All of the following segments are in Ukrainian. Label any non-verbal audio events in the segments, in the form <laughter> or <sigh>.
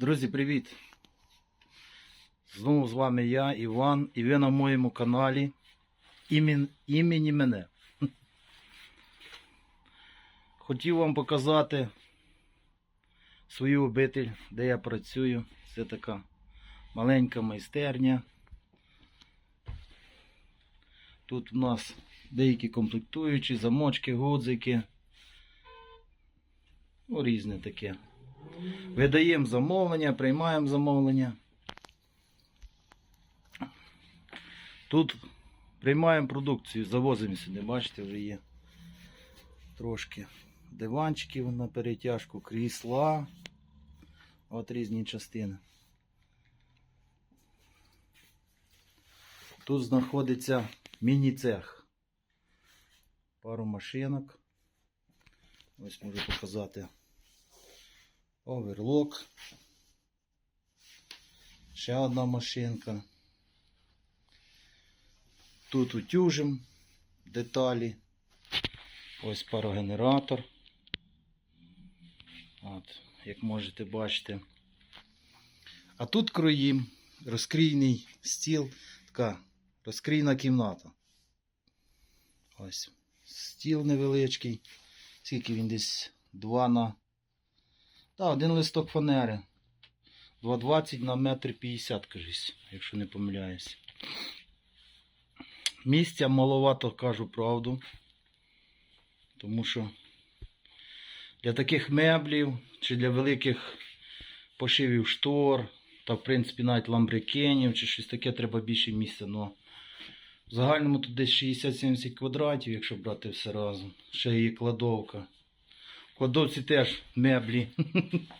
Друзі, привіт! Знову з вами я, Іван, і ви на моєму каналі імені, імені мене. <laughs> Хотів вам показати свою обитель, де я працюю. Це така маленька майстерня. Тут у нас деякі комплектуючі, замочки, гудзики. Ну, різне таке. Видаємо замовлення, приймаємо замовлення. Тут приймаємо продукцію, завозимо сюди, бачите, вже є трошки диванчиків на перетяжку, крісла. От різні частини. Тут знаходиться міні-цех. Пару машинок. Ось можу показати. Оверлок. Ще одна машинка. Тут утюжим деталі. Ось парогенератор. От, як можете бачити. А тут кроїм розкрійний стіл, така розкрійна кімната. Ось стіл невеличкий. Скільки він десь 2 на так, один листок фанери. 2,20 на метр 50, кажись, якщо не помиляюсь. Місця маловато кажу правду. Тому що для таких меблів чи для великих пошивів штор, та в принципі навіть ламбрикенів чи щось таке треба більше місця. Но в загальному тут десь 60-70 квадратів, якщо брати все разом. Ще є кладовка. Кладовці теж меблі.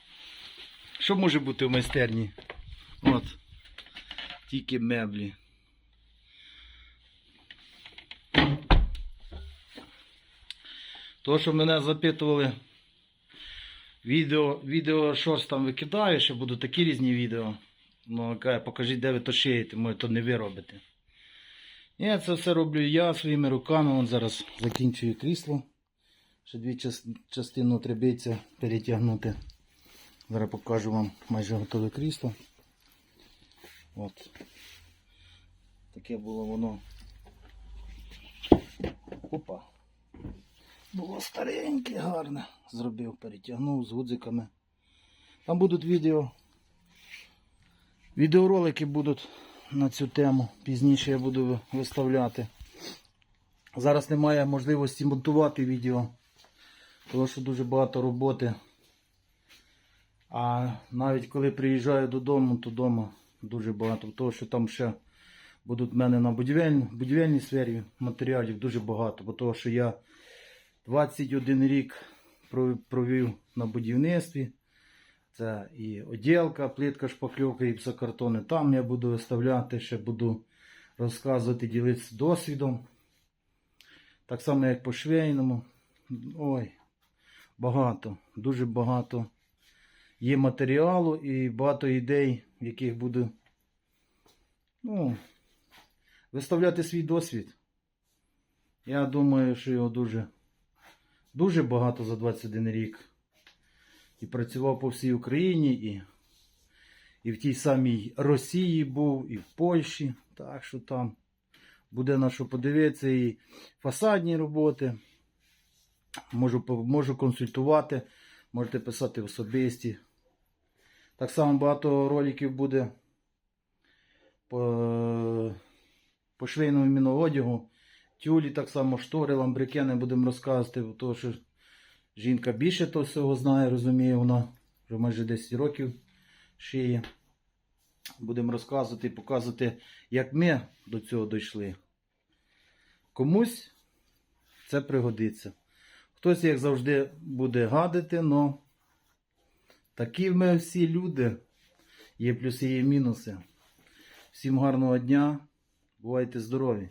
<laughs> Що може бути в майстерні? От. Тільки меблі. То, що мене запитували, відео, відео щось там викидаю, ще будуть такі різні відео. Ну, покажіть, де ви то шиєте, може, то не ви робите. Я це все роблю я своїми руками. Вон зараз закінчую крісло. Ще дві час- частину требиться перетягнути. Зараз покажу вам майже готове крісло. От. Таке було воно. Опа. Було стареньке, гарне. Зробив, перетягнув з гудзиками. Там будуть відео. Відеоролики будуть на цю тему. Пізніше я буду виставляти. Зараз немає можливості монтувати відео, тому що дуже багато роботи. А навіть коли приїжджаю додому, то вдома дуже багато. Тому що там ще будуть в мене на будівельній, будівельній сфері матеріалів дуже багато. Бо того, що я 21 рік провів на будівництві. Це і оділка, плитка, шпакльовка, і псокартони. Там я буду виставляти, ще буду розказувати, ділитися досвідом. Так само, як по швейному. Ой, багато, дуже багато є матеріалу і багато ідей, в яких буду ну, виставляти свій досвід. Я думаю, що його дуже, дуже багато за 21 рік. І працював по всій Україні, і, і в тій самій Росії був, і в Польщі. Так що там буде на що подивитися, і фасадні роботи. Можу, можу консультувати, можете писати особисті. Так само багато роликів буде по, по швейному міноодягу. Тюлі, так само штори, ламбрикени будемо розказувати, тому що жінка більше того всього знає, розуміє, вона вже майже 10 років шиє. Будемо розказувати і показувати, як ми до цього дійшли. Комусь це пригодиться. Хтось, як завжди, буде гадити, але такі ми всі люди. Є плюси, є мінуси. Всім гарного дня. Бувайте здорові!